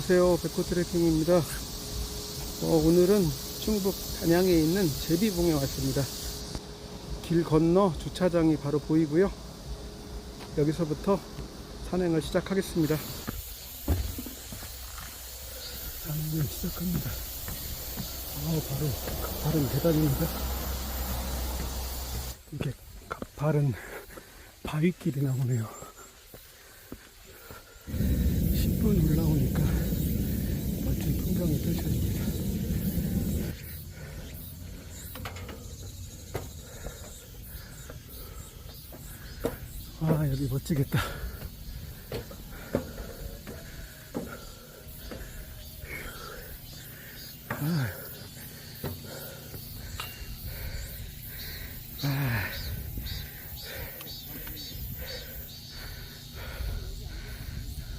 안녕하세요. 백호 트레킹입니다. 어, 오늘은 충북 단양에 있는 제비봉에 왔습니다. 길 건너 주차장이 바로 보이고요. 여기서부터 산행을 시작하겠습니다. 산행을 시작합니다. 어, 바로 가파른 계단입니다. 이게 가파른 바위길이 나오네요. 10분 올라오니까 멋진 풍경이 펼쳐집니다. 아, 여기 멋지겠다. 아. 아.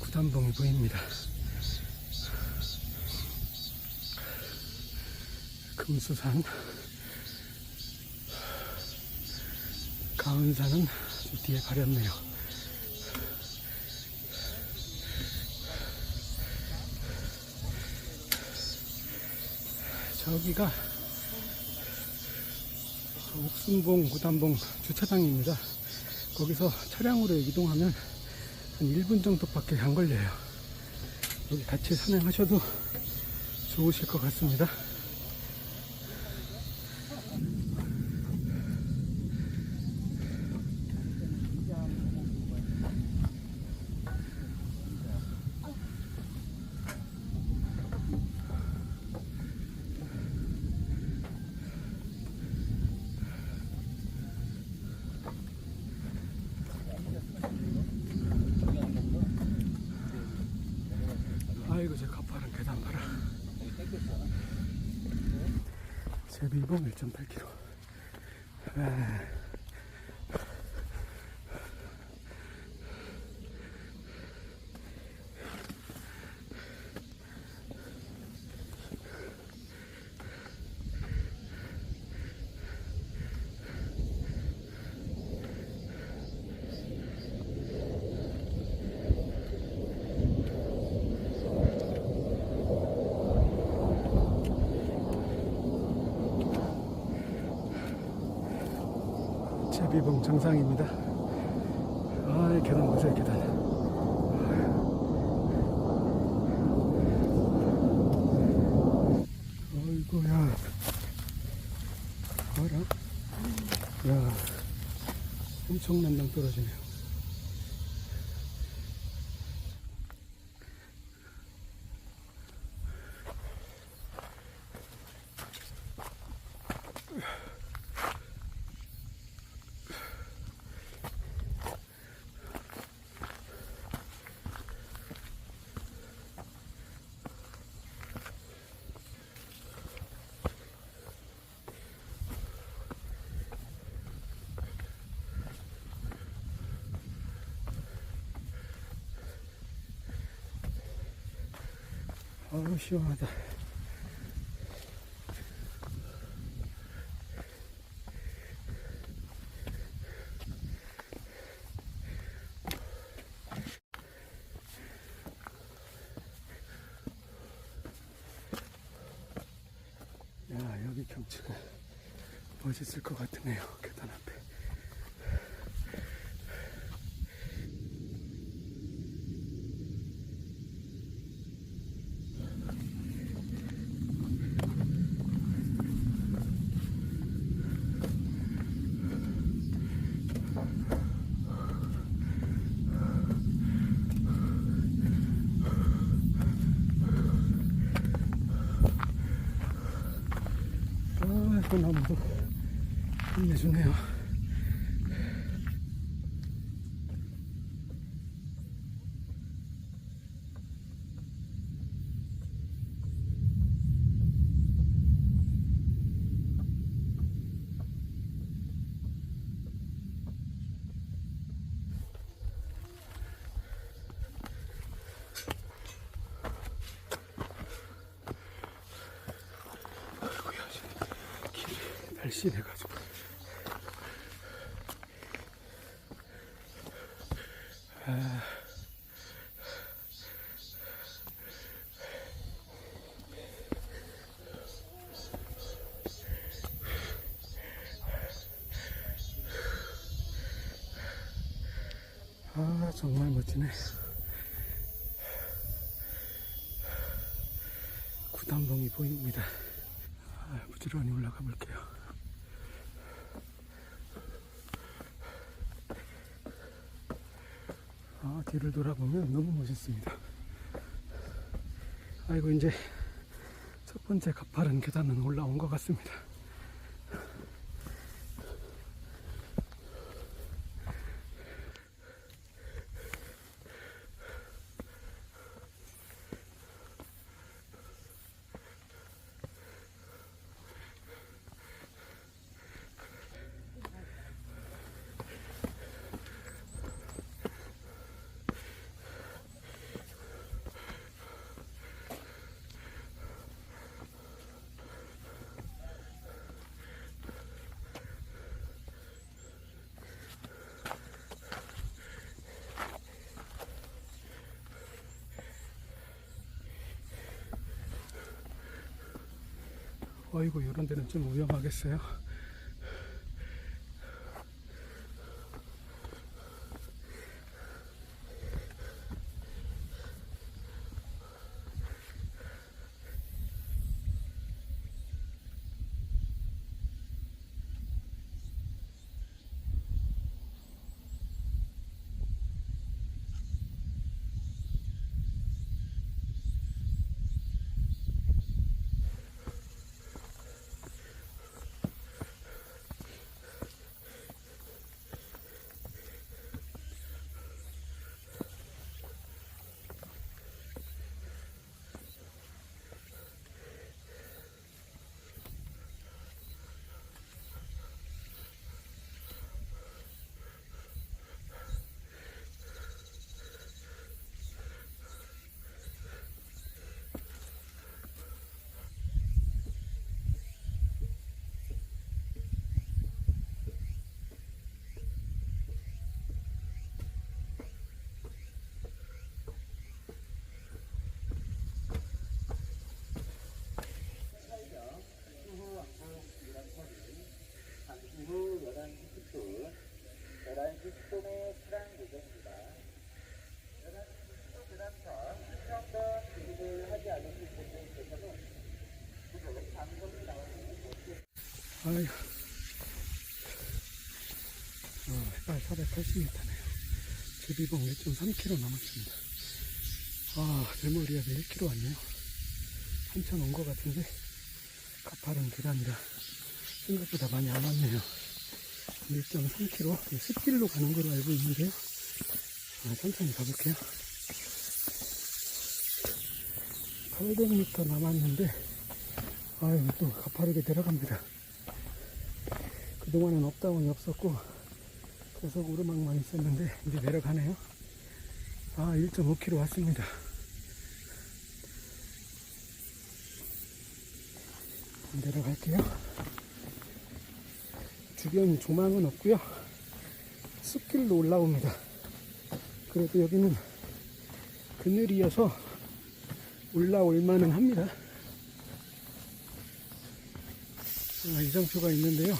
구단봉이 보입니다. 금수산, 가은산은 저 뒤에 가렸네요. 저기가 옥순봉 구단봉 주차장입니다. 거기서 차량으로 이동하면 한 1분 정도밖에 안 걸려요. 여기 같이 산행하셔도 좋으실 것 같습니다. 아이고 저 가파른 계단 봐라. 제비봉 1.8km. 아. 비봉 정상입니다. 아, 이 계단 보세요, 계단. 어이구야. 봐라. 야, 엄청난 당 떨어지네요. 아우, 시원하다. 야, 여기 경치가 멋있을 것 같으네요. 계단 앞에. 아, 소나무도 길이 날씬해가지고. 아 정말 멋지네. 구단봉이 보입니다. 아, 부지런히 올라가 볼게요. 뒤를 돌아보면 너무 멋있습니다. 아이고, 이제 첫 번째 가파른 계단은 올라온 것 같습니다. 어이구, 이런 데는 좀 위험하겠어요. 11시 10분에 차량 예정입니다. 11시 10분 지나서 수평과 주의를 하지 않으실 분들께서는 지금 잠금이 나오는 아유. 어, 해발 480m네요. 제비봉 1.3km 남았습니다. 아, 내 머리에서 1km 왔네요. 한참 온 것 같은데, 가파른 계단이라 생각보다 많이 안 왔네요. 1.3km, 숲길로 가는 걸로 알고 있는데요. 아, 천천히 가볼게요. 800m 남았는데, 아유, 또 가파르게 내려갑니다. 그동안은 업다운이 없었고, 계속 오르막만 있었는데, 이제 내려가네요. 아, 1.5km 왔습니다. 내려갈게요. 주변 조망은 없고요. 숲길로 올라옵니다. 그래도 여기는 그늘이어서 올라올 만은 합니다. 아, 이정표가 있는데요.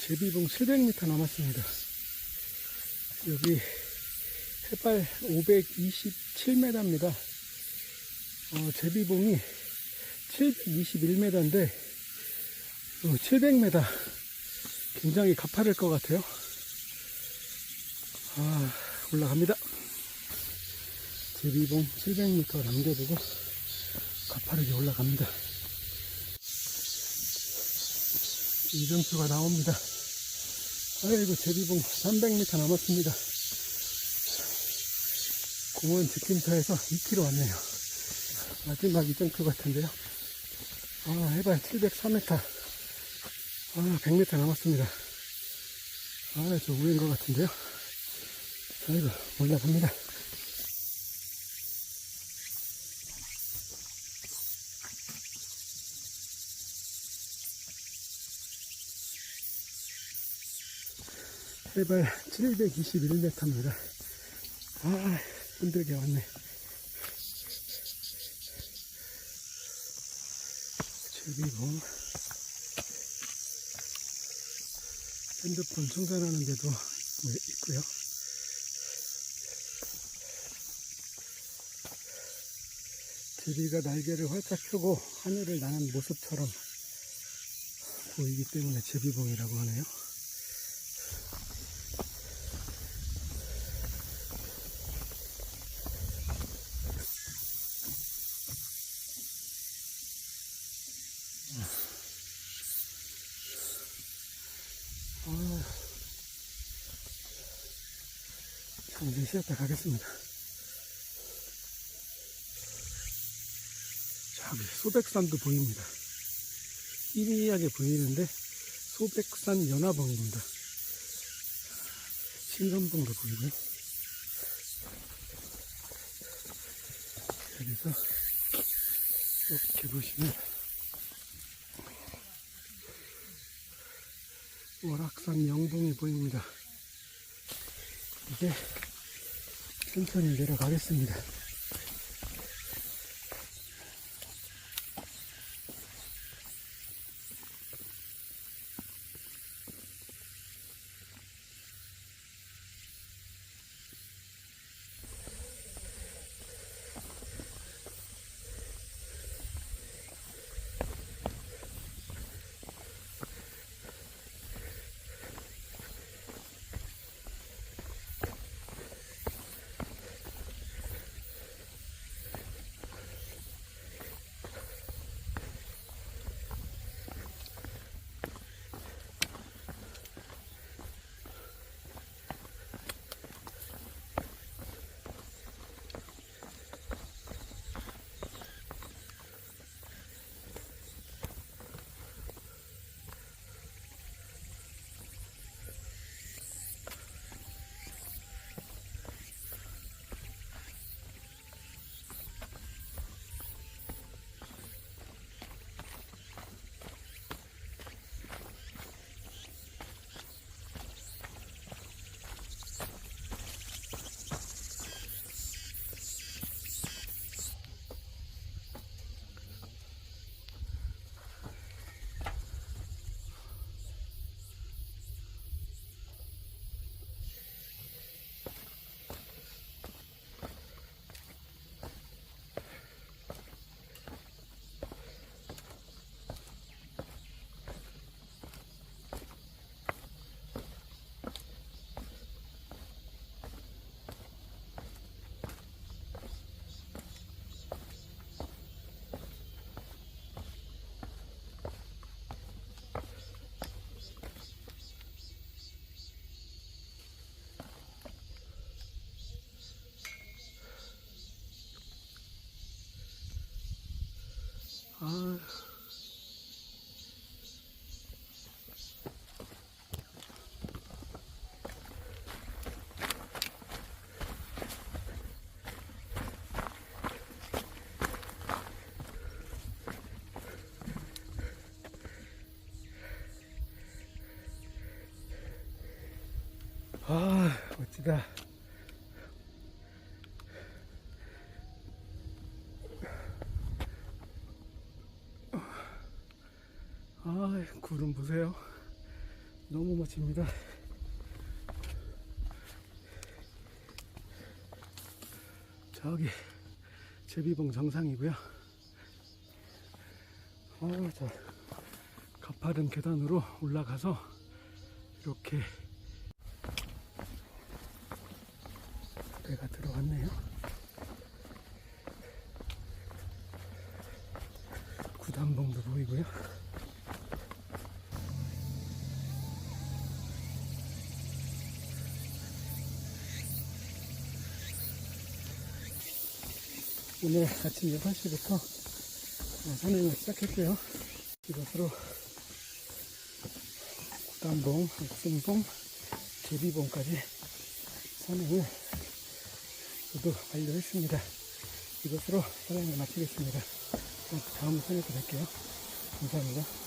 제비봉 700m 남았습니다. 여기 해발 527m입니다. 어, 제비봉이 721m인데 700m 굉장히 가파를 것 같아요. 아, 올라갑니다. 제비봉 700m 남겨두고 가파르게 올라갑니다. 이정표가 나옵니다. 아이고, 제비봉 300m 남았습니다. 공원 직진터에서 2km 왔네요. 마지막 이정표 같은데요. 아, 해발 703m. 아, 100m 남았습니다. 아, 저 우회인 것 같은데요. 아이고, 올라갑니다. 해발 721m입니다. 아, 힘들게 왔네. 720. 핸드폰 충전하는 데도 있고요. 제비가 날개를 활짝 펴고 하늘을 나는 모습처럼 보이기 때문에 제비봉이라고 하네요. 잠시 쉬었다 가겠습니다. 저기 소백산도 보입니다. 희미하게 보이는데 소백산 연화봉입니다. 신선봉도 보이고요. 여기서 이렇게 보시면 월악산 영봉이 보입니다. 이제 천천히 내려가겠습니다. 멋지다. 아, 구름 보세요. 너무 멋집니다. 저기 제비봉 정상이고요. 아, 자, 가파른 계단으로 올라가서 이렇게 들어갔네요. 구단봉도 보이고요. 오늘 아침 6시부터 산행을 시작했고요. 이것으로 구단봉, 옥순봉, 제비봉까지 산행을 모두 완료했습니다. 이것으로 산행을 마치겠습니다. 다음 산에서 뵐게요. 감사합니다.